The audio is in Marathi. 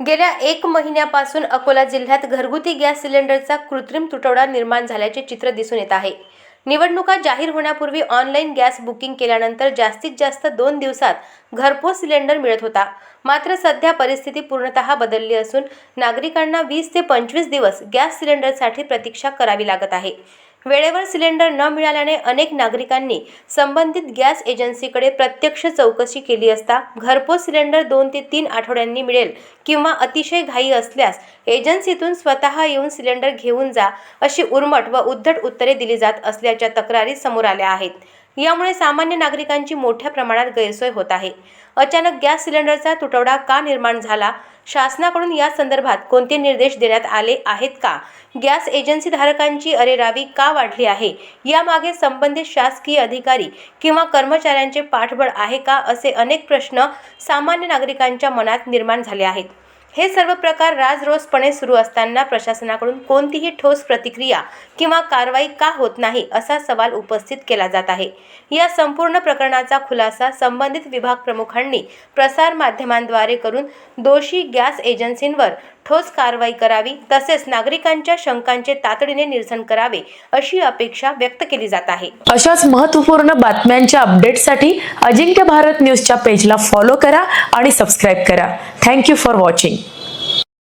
गेल्या एक महिन्यापासून अकोला जिल्ह्यात घरगुती गॅस सिलेंडरचा कृत्रिम तुटवडा निर्माण झाल्याचे चित्र दिसून येत आहे. निवडणुका जाहीर होण्यापूर्वी ऑनलाईन गॅस बुकिंग केल्यानंतर जास्तीत जास्त दोन दिवसात घरपोच सिलेंडर मिळत होता. मात्र सध्या परिस्थिती पूर्णतः बदलली असून नागरिकांना वीस ते पंचवीस दिवस गॅस सिलेंडरसाठी प्रतीक्षा करावी लागत आहे. वेळेवर सिलेंडर न मिळाल्याने अनेक नागरिकांनी संबंधित गॅस एजन्सीकडे प्रत्यक्ष चौकशी केली असता घरपोच सिलेंडर दोन ते तीन आठवड्यांनी मिळेल किंवा अतिशय घाई असल्यास एजन्सीतून स्वतः येऊन सिलेंडर घेऊन जा अशी उर्मट व उद्धट उत्तरे दिली जात असल्याच्या तक्रारी समोर आल्या आहेत. यामुळे सामान्य नागरिकांची मोठ्या प्रमाणात गैरसोय होत आहे. अचानक गॅस सिलेंडरचा तुटवडा का निर्माण झाला? शासनाकडून या संदर्भात कोणते निर्देश देण्यात आले आहेत का? गॅस एजन्सी धारकांची अरेरावी का वाढली आहे? यामागे संबंधित शासकीय अधिकारी किंवा कर्मचाऱ्यांचे पाठबळ आहे का? असे अनेक प्रश्न सामान्य नागरिकांच्या मनात निर्माण झाले आहेत. हे सर्व प्रकार राजरोसपणे सुरू असताना प्रशासनाकडून कोणतीही ठोस प्रतिक्रिया किंवा कारवाई का होत नाही असा सवाल उपस्थित केला जात आहे. या संपूर्ण प्रकरणाचा खुलासा संबंधित विभाग प्रमुखांनी प्रसार माध्यमांद्वारे करून दोषी गॅस एजन्सींवर ठोस कारवाई करावी तसेच नागरिकांच्या शंकांचे तातडीने निरसन करावे अशी अपेक्षा व्यक्त केली जात आहे. अशाच महत्त्वपूर्ण बातम्यांच्या अपडेटसाठी अजिंक्य भारत न्यूजच्या पेजला फॉलो करा आणि सबस्क्राईब करा. Thank you for watching.